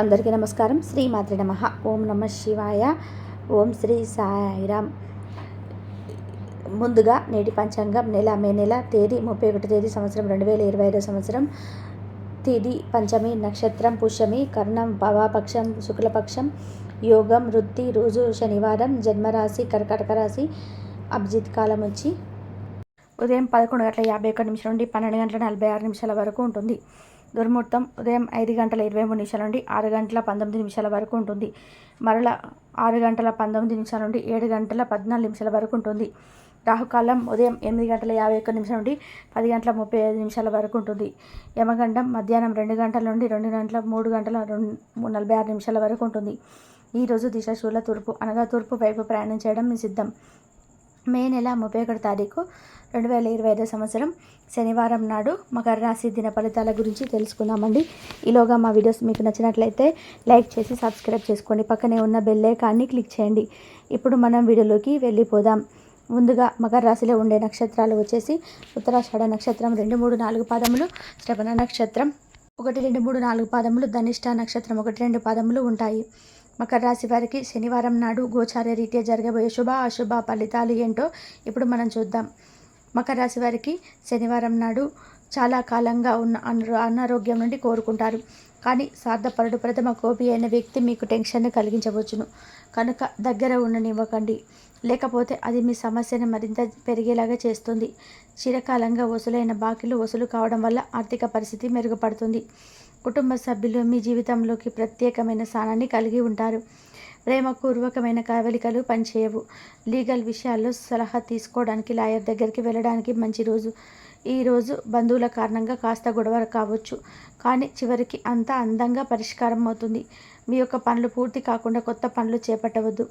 అందరికీ నమస్కారం. శ్రీ మాతృ నమ. ఓం నమ శివాయ. ఓం శ్రీ సాయిరామ్. ముందుగా నేటి పంచాంగం నెల మే నెల తేదీ ముప్పై ఒకటి తేదీ సంవత్సరం రెండు వేల ఇరవై ఐదో సంవత్సరం. తేదీ పంచమి నక్షత్రం పుష్యమి కర్ణం భవాపక్షం శుక్లపక్షం యోగం వృత్తి రోజు శనివారం జన్మరాశి కర్కటక రాశి అభిజిత్ కాలం వచ్చి ఉదయం పదకొండు గంటల యాభై ఒక్క నిమిషం నుండి పన్నెండు గంటల నలభై ఆరు నిమిషాల వరకు ఉంటుంది. దుర్ముహూర్తం ఉదయం ఐదు గంటల ఇరవై మూడు నిమిషాల నుండి ఆరు గంటల పంతొమ్మిది నిమిషాల వరకు ఉంటుంది. మరల ఆరు గంటల పంతొమ్మిది నిమిషాల నుండి ఏడు గంటల పద్నాలుగు నిమిషాల వరకు ఉంటుంది. రాహుకాలం ఉదయం ఎనిమిది గంటల యాభై ఒక్క నిమిషం నుండి పది గంటల ముప్పై ఐదు నిమిషాల వరకు ఉంటుంది. యమగండం మధ్యాహ్నం రెండు గంటల నుండి రెండు గంటల మూడు గంటల రెండు నలభై ఆరు నిమిషాల వరకు ఉంటుంది. ఈరోజు దిశాశూల తూర్పు అనగా తూర్పు వైపు ప్రయాణం చేయడం నిషిద్ధం. మే నెల ముప్పై ఒకటి తారీఖు రెండు వేల ఇరవై ఐదో సంవత్సరం శనివారం నాడు మకర రాశి దిన ఫలితాల గురించి తెలుసుకుందామండి. ఈలోగా మా వీడియోస్ మీకు నచ్చినట్లయితే లైక్ చేసి సబ్స్క్రైబ్ చేసుకోండి. పక్కనే ఉన్న బెల్ ఐకాన్ని క్లిక్ చేయండి. ఇప్పుడు మనం వీడియోలోకి వెళ్ళిపోదాం. ముందుగా మకర రాశిలో ఉండే నక్షత్రాలు వచ్చేసి ఉత్తరాషాఢ నక్షత్రం రెండు మూడు నాలుగు పాదములు శ్రవణ నక్షత్రం ఒకటి రెండు మూడు నాలుగు పాదములు ధనిష్ట నక్షత్రం ఒకటి రెండు పాదములు ఉంటాయి. మకర రాశి వారికి శనివారం నాడు గోచార రీత్యా జరగబోయే శుభ అశుభ ఫలితాలు ఏంటో ఇప్పుడు మనం చూద్దాం. మకర రాశి వారికి శనివారం నాడు చాలా కాలంగా ఉన్న అన అనారోగ్యం నుండి కోరుకుంటారు. కానీ స్వార్థపరుడు ప్రథమ కోపి అయిన వ్యక్తి మీకు టెన్షన్ కలిగించవచ్చును. కనుక దగ్గర ఉండనివ్వకండి. లేకపోతే అది మీ సమస్యను మరింత పెరిగేలాగా చేస్తుంది. చిరకాలంగా వసూలైన బాకీలు వసూలు కావడం వల్ల ఆర్థిక పరిస్థితి మెరుగుపడుతుంది. కుటుంబ సభ్యులు మీ జీవితంలోకి ప్రత్యేకమైన స్థానాన్ని కలిగి ఉంటారు. ప్రేమపూర్వకమైన కవలికలు పనిచేయవు. లీగల్ విషయాల్లో సలహా తీసుకోవడానికి లాయర్ దగ్గరికి వెళ్ళడానికి మంచి రోజు. ఈ రోజు బంధువుల కారణంగా కాస్త గొడవ కావచ్చు కానీ చివరికి అంతా అందంగా పరిష్కారం అవుతుంది. మీ యొక్క పనులు పూర్తి కాకుండా కొత్త పనులు చేపట్టవద్దు.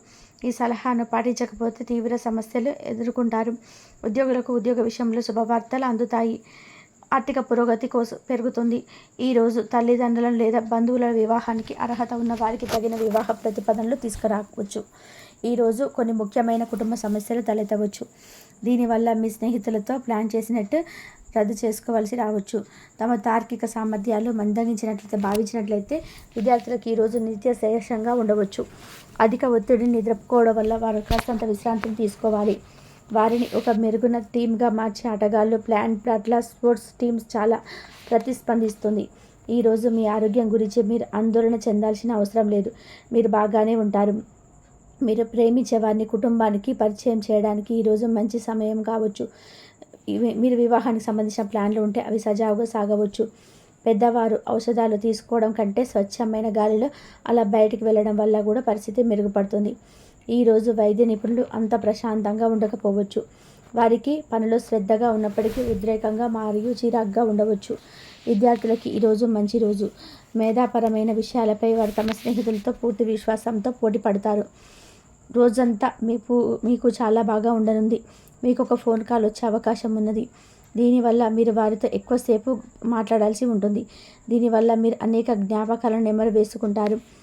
ఈ సలహాను పాటించకపోతే తీవ్ర సమస్యలు ఎదుర్కొంటారు. ఉద్యోగులకు ఉద్యోగ విషయంలో శుభవార్తలు అందుతాయి. ఆర్థిక పురోగతి కోసం పెరుగుతుంది. ఈరోజు తల్లిదండ్రులను లేదా బంధువుల వివాహానికి అర్హత ఉన్న వారికి తగిన వివాహ ప్రతిపాదనలు తీసుకురావచ్చు. ఈరోజు కొన్ని ముఖ్యమైన కుటుంబ సమస్యలు తలెత్తవచ్చు. దీనివల్ల మీ స్నేహితులతో ప్లాన్ చేసినట్టు రద్దు చేసుకోవాల్సి రావచ్చు. తమ తార్కిక సామర్థ్యాలు మందగించినట్లయితే భావించినట్లయితే విద్యార్థులకు ఈరోజు నిత్య శేషంగా ఉండవచ్చు. అధిక ఒత్తిడిని నిద్రపోవడం వల్ల వారు కాస్తంత విశ్రాంతిని తీసుకోవాలి. వారిని ఒక మెరుగున టీమ్గా మార్చే ఆటగాళ్ళు ప్లాన్ పట్ల స్పోర్ట్స్ టీమ్స్ చాలా ప్రతిస్పందిస్తుంది. ఈరోజు మీ ఆరోగ్యం గురించి మీరు ఆందోళన చెందాల్సిన అవసరం లేదు. మీరు బాగానే ఉంటారు. మీరు ప్రేమించే వారిని కుటుంబానికి పరిచయం చేయడానికి ఈరోజు మంచి సమయం కావచ్చు. మీరు వివాహానికి సంబంధించిన ప్లాన్లు ఉంటే అవి సజావుగా సాగవచ్చు. పెద్దవారు ఔషధాలు తీసుకోవడం కంటే స్వచ్ఛమైన గాలిలో అలా బయటికి వెళ్ళడం వల్ల కూడా పరిస్థితి మెరుగుపడుతుంది. ఈరోజు వైద్య నిపుణులు అంత ప్రశాంతంగా ఉండకపోవచ్చు. వారికి పనిలో శ్రద్ధగా ఉన్నప్పటికీ ఉద్రేకంగా మరియు చిరాగ్గా ఉండవచ్చు. విద్యార్థులకి ఈరోజు మంచి రోజు. మేధాపరమైన విషయాలపై వారు తమ స్నేహితులతో పూర్తి విశ్వాసంతో పోటీ పడతారు. రోజంతా మీకు మీకు చాలా బాగా ఉండనుంది. మీకు ఒక ఫోన్ కాల్ వచ్చే అవకాశం ఉన్నది. దీనివల్ల మీరు వారితో ఎక్కువసేపు మాట్లాడాల్సి ఉంటుంది. దీనివల్ల మీరు అనేక జ్ఞాపకాలను నెమరు వేసుకుంటారు.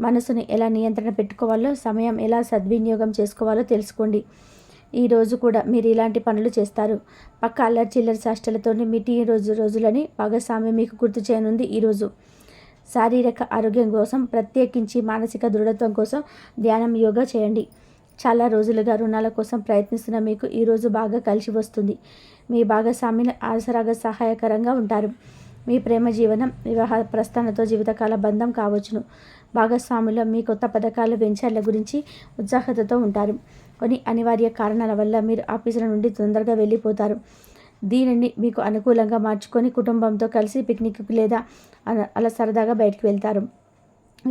మనసుని ఎలా నియంత్రణ పెట్టుకోవాలో సమయం ఎలా సద్వినియోగం చేసుకోవాలో తెలుసుకోండి. ఈరోజు కూడా మీరు ఇలాంటి పనులు చేస్తారు. పక్క అల్లరి చిల్లరి చేష్టలతో మీ టీ రోజు రోజులని భాగస్వామ్యం మీకు గుర్తు చేయనుంది ఈరోజు శారీరక ఆరోగ్యం కోసం ప్రత్యేకించి మానసిక దృఢత్వం కోసం ధ్యానం యోగా చేయండి. చాలా రోజులుగా రుణాల కోసం ప్రయత్నిస్తున్న మీకు ఈరోజు బాగా కలిసి వస్తుంది. మీ భాగస్వామిని ఆసరాగా సహాయకరంగా ఉంటారు. మీ ప్రేమ జీవనం వివాహ ప్రస్థానంతో జీవితకాల బంధం కావచ్చును. భాగస్వాములో మీ కొత్త పథకాలు వెంచర్ల గురించి ఉత్సాహతతో ఉంటారు. కొన్ని అనివార్య కారణాల వల్ల మీరు ఆఫీసుల నుండి తొందరగా వెళ్ళిపోతారు. దీనిని మీకు అనుకూలంగా మార్చుకొని కుటుంబంతో కలిసి పిక్నిక్ లేదా అలా సరదాగా బయటకు వెళ్తారు.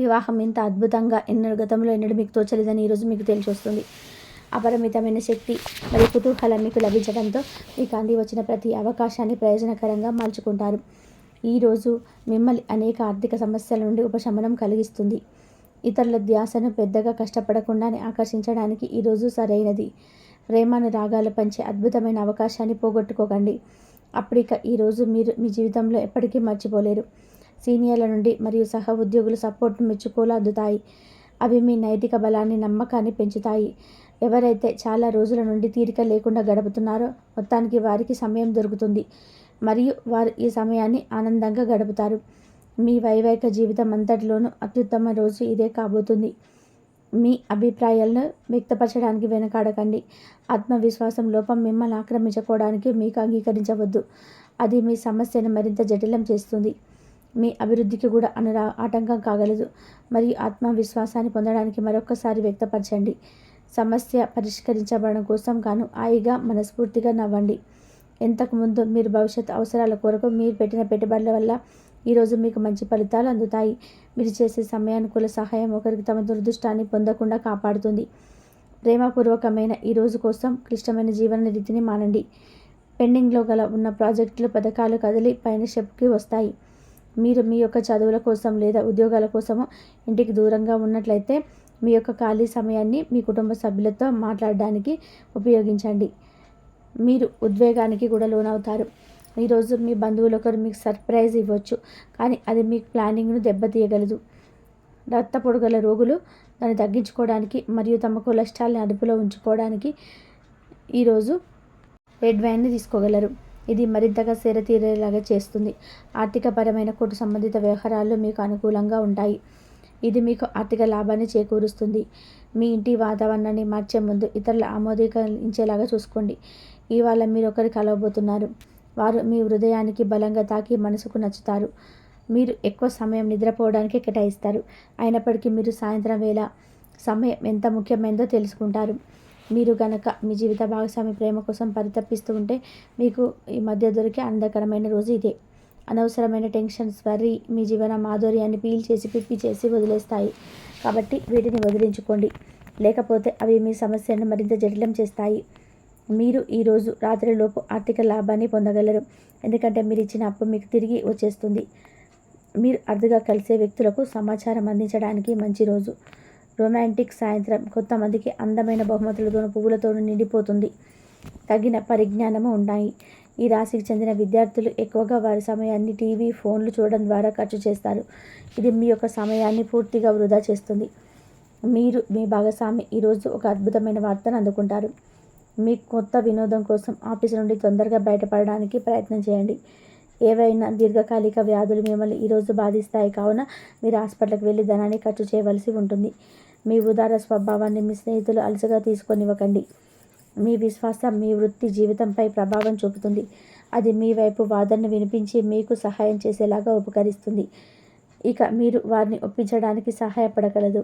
వివాహం ఇంత అద్భుతంగా ఎన్నడూ గతంలో ఎన్నడూ మీకు తోచలేదని ఈరోజు మీకు తెలిసి వస్తుంది అపరిమితమైన శక్తి మరియు కుతూహలం మీకు లభించడంతో మీకు అంది వచ్చిన ప్రతి అవకాశాన్ని ప్రయోజనకరంగా మార్చుకుంటారు. ఈరోజు మిమ్మల్ని అనేక ఆర్థిక సమస్యల నుండి ఉపశమనం కలిగిస్తుంది. ఇతరుల ధ్యాసను పెద్దగా కష్టపడకుండానే ఆకర్షించడానికి ఈరోజు సరైనది. ప్రేమను రాగాలు పంచే అద్భుతమైన అవకాశాన్ని పోగొట్టుకోకండి. అప్పటిక ఈరోజు మీరు మీ జీవితంలో ఎప్పటికీ మర్చిపోలేరు. సీనియర్ల నుండి మరియు సహ ఉద్యోగుల సపోర్ట్ను మెచ్చుకోలు అందుతాయి. అవి మీ నైతిక బలాన్ని నమ్మకాన్ని పెంచుతాయి. ఎవరైతే చాలా రోజుల నుండి తీరిక లేకుండా గడుపుతున్నారో మొత్తానికి వారికి సమయం దొరుకుతుంది. మరియు వారు ఈ సమయాన్ని ఆనందంగా గడుపుతారు. మీ వైవాహిక జీవితం అంతటిలోనూ అత్యుత్తమ రోజు ఇదే కాబోతుంది. మీ అభిప్రాయాలను వ్యక్తపరచడానికి వెనకాడకండి. ఆత్మవిశ్వాసం లోపం మిమ్మల్ని ఆక్రమించుకోవడానికి మీకు అంగీకరించవద్దు. అది మీ సమస్యను మరింత జటిలం చేస్తుంది. మీ అభివృద్ధికి కూడా అనురా ఆటంకం కాగలదు. మరియు ఆత్మవిశ్వాసాన్ని పొందడానికి మరొకసారి వ్యక్తపరచండి. సమస్య పరిష్కరించబడడం కోసం గాను హాయిగా మనస్ఫూర్తిగా నవ్వండి. ఇంతకుముందు మీరు భవిష్యత్ అవసరాల కొరకు మీరు పెట్టిన పెట్టుబడుల వల్ల ఈరోజు మీకు మంచి ఫలితాలు అందుతాయి. మీరు చేసే సమయానుకూల సహాయం ఒకరికి తమ దురదృష్టాన్ని పొందకుండా కాపాడుతుంది. ప్రేమపూర్వకమైన ఈ రోజు కోసం క్లిష్టమైన జీవన రీతిని మానండి. పెండింగ్లో గల ఉన్న ప్రాజెక్టులు పథకాలు కదిలి పైన షెప్కి వస్తాయి. మీరు మీ యొక్క చదువుల కోసం లేదా ఉద్యోగాల కోసము ఇంటికి దూరంగా ఉన్నట్లయితే మీ యొక్క ఖాళీ సమయాన్ని మీ కుటుంబ సభ్యులతో మాట్లాడడానికి ఉపయోగించండి. మీరు ఉద్వేగానికి కూడా లోనవుతారు. ఈరోజు మీ బంధువులు ఒకరు మీకు సర్ప్రైజ్ ఇవ్వచ్చు. కానీ అది మీ ప్లానింగ్ను దెబ్బతీయగలదు. రక్త పొడుగల రోగులు దాన్ని తగ్గించుకోవడానికి మరియు తమ కొలెస్ట్రాల్ని అదుపులో ఉంచుకోవడానికి ఈరోజు రెడ్ వైన్ని తీసుకోగలరు. ఇది మరింతగా తీరేలాగా చేస్తుంది. ఆర్థికపరమైన కొట్టు సంబంధిత వ్యవహారాలు మీకు అనుకూలంగా ఉంటాయి. ఇది మీకు ఆర్థిక లాభాన్ని చేకూరుస్తుంది. మీ ఇంటి వాతావరణాన్ని మార్చే ముందు ఇతరుల ఆమోదీకరించేలాగా చూసుకోండి. ఇవాళ మీరు ఒకరు కలవబోతున్నారు. వారు మీ హృదయానికి బలంగా తాకి మనసుకు నచ్చుతారు. మీరు ఎక్కువ సమయం నిద్రపోవడానికి కేటాయిస్తారు. అయినప్పటికీ మీరు సాయంత్రం వేళ సమయం ఎంత ముఖ్యమైనదో తెలుసుకుంటారు. మీరు గనక మీ జీవిత భాగస్వామి ప్రేమ కోసం పరితపిస్తూ ఉంటే మీకు ఈ మధ్య దొరికే అందకరమైన రోజు ఇదే. అనవసరమైన టెన్షన్స్ వర్రీ మీ జీవన మాధుర్యాన్ని పీల్ చేసి పిప్పి చేసి వదిలేస్తాయి. కాబట్టి వీటిని వదిలించుకోండి. లేకపోతే అవి మీ సమస్యను మరింత జటిలం చేస్తాయి. మీరు ఈరోజు రాత్రిలోపు ఆర్థిక లాభాన్ని పొందగలరు. ఎందుకంటే మీరు ఇచ్చిన అప్పు మీకు తిరిగి వచ్చేస్తుంది. మీరు అరుదుగా కలిసే వ్యక్తులకు సమాచారం అందించడానికి మంచి రోజు. రొమాంటిక్ సాయంత్రం. కొంతమందికి అందమైన బహుమతులతోనూ పువ్వులతోనూ నిండిపోతుంది. తగిన పరిజ్ఞానము ఉన్నాయి ఈ రాశికి చెందిన విద్యార్థులు ఎక్కువగా వారి సమయాన్ని టీవీ ఫోన్లు చూడడం ద్వారా ఖర్చు చేస్తారు. ఇది మీ యొక్క సమయాన్ని పూర్తిగా వృధా చేస్తుంది. మీరు మీ భాగస్వామి. ఈరోజు ఒక అద్భుతమైన వార్తను అందుకుంటారు. మీ కొత్త వినోదం కోసం ఆఫీస్ నుండి తొందరగా బయటపడడానికి ప్రయత్నం చేయండి. ఏవైనా దీర్ఘకాలిక వ్యాధులు మిమ్మల్ని ఈరోజు బాధిస్తాయి కావున మీరు హాస్పిటల్కి వెళ్ళి ధనాన్ని ఖర్చు చేయవలసి ఉంటుంది. మీ ఉదార స్వభావాన్ని మీ స్నేహితులు అలసగా తీసుకొనివ్వకండి. మీ విశ్వాసం మీ వృత్తి జీవితంపై ప్రభావం చూపుతుంది. అది మీ వైపు వాదనను వినిపించి మీకు సహాయం చేసేలాగా ఉపకరిస్తుంది. ఇక మీరు వారిని ఒప్పించడానికి సహాయపడగలదు.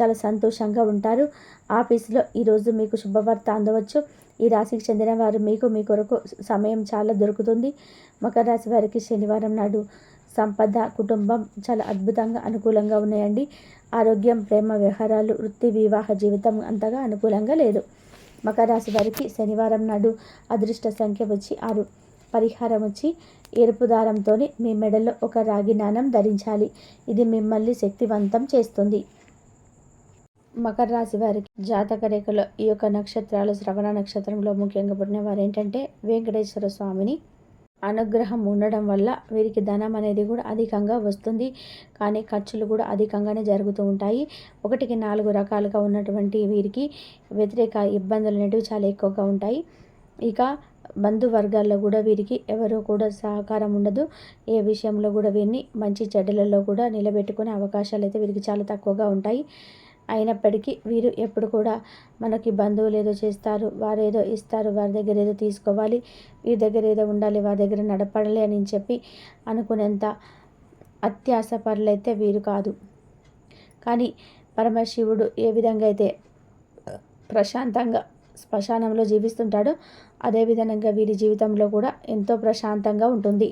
చాలా సంతోషంగా ఉంటారు. ఆఫీస్లో ఈరోజు మీకు శుభవార్త అందవచ్చు. ఈ రాశికి చెందిన వారు మీకు మీ కొరకు సమయం చాలా దొరుకుతుంది. మకర రాశి వారికి శనివారం నాడు సంపద కుటుంబం చాలా అద్భుతంగా అనుకూలంగా ఉన్నాయండి. ఆరోగ్యం ప్రేమ వ్యవహారాలు వృత్తి వివాహ జీవితం అంతగా అనుకూలంగా లేదు. మకర రాశి వారికి శనివారం నాడు అదృష్ట సంఖ్య వచ్చి ఆరు. పరిహారం వచ్చి ఎరుపు దారంతో మీ మెడలో ఒక రాగి నాణం ధరించాలి. ఇది మిమ్మల్ని శక్తివంతం చేస్తుంది. మకర రాశి వారికి జాతక రేఖలో ఈ యొక్క నక్షత్రాలు శ్రవణ నక్షత్రంలో ముఖ్యంగా పుట్టిన వారు ఏంటంటే వెంకటేశ్వర స్వామిని. అనుగ్రహం ఉండడం వల్ల వీరికి ధనం అనేది కూడా అధికంగా వస్తుంది. కానీ ఖర్చులు కూడా అధికంగానే జరుగుతూ ఉంటాయి. ఒకటికి నాలుగు రకాలుగా ఉన్నటువంటి వీరికి వ్యతిరేక ఇబ్బందులు అనేవి చాలా ఎక్కువగా ఉంటాయి. ఇక బంధువర్గాల్లో కూడా వీరికి ఎవరు కూడా సహకారం ఉండదు. ఏ విషయంలో కూడా వీరిని మంచి చెడ్డలలో కూడా నిలబెట్టుకునే అవకాశాలు అయితే వీరికి చాలా తక్కువగా ఉంటాయి. అయినప్పటికీ వీరు ఎప్పుడు కూడా మనకి బంధువులు ఏదో చేస్తారు వారు ఏదో ఇస్తారు వారి దగ్గర ఏదో తీసుకోవాలి వీరి దగ్గర ఏదో ఉండాలి వారి దగ్గర నడపడాలి అని చెప్పి అనుకునేంత అత్యాస పరులైతే వీరు కాదు. కానీ పరమశివుడు ఏ విధంగా అయితే ప్రశాంతంగా శ్మశానంలో జీవిస్తుంటాడో అదేవిధంగా వీరి జీవితంలో కూడా ఎంతో ప్రశాంతంగా ఉంటుంది.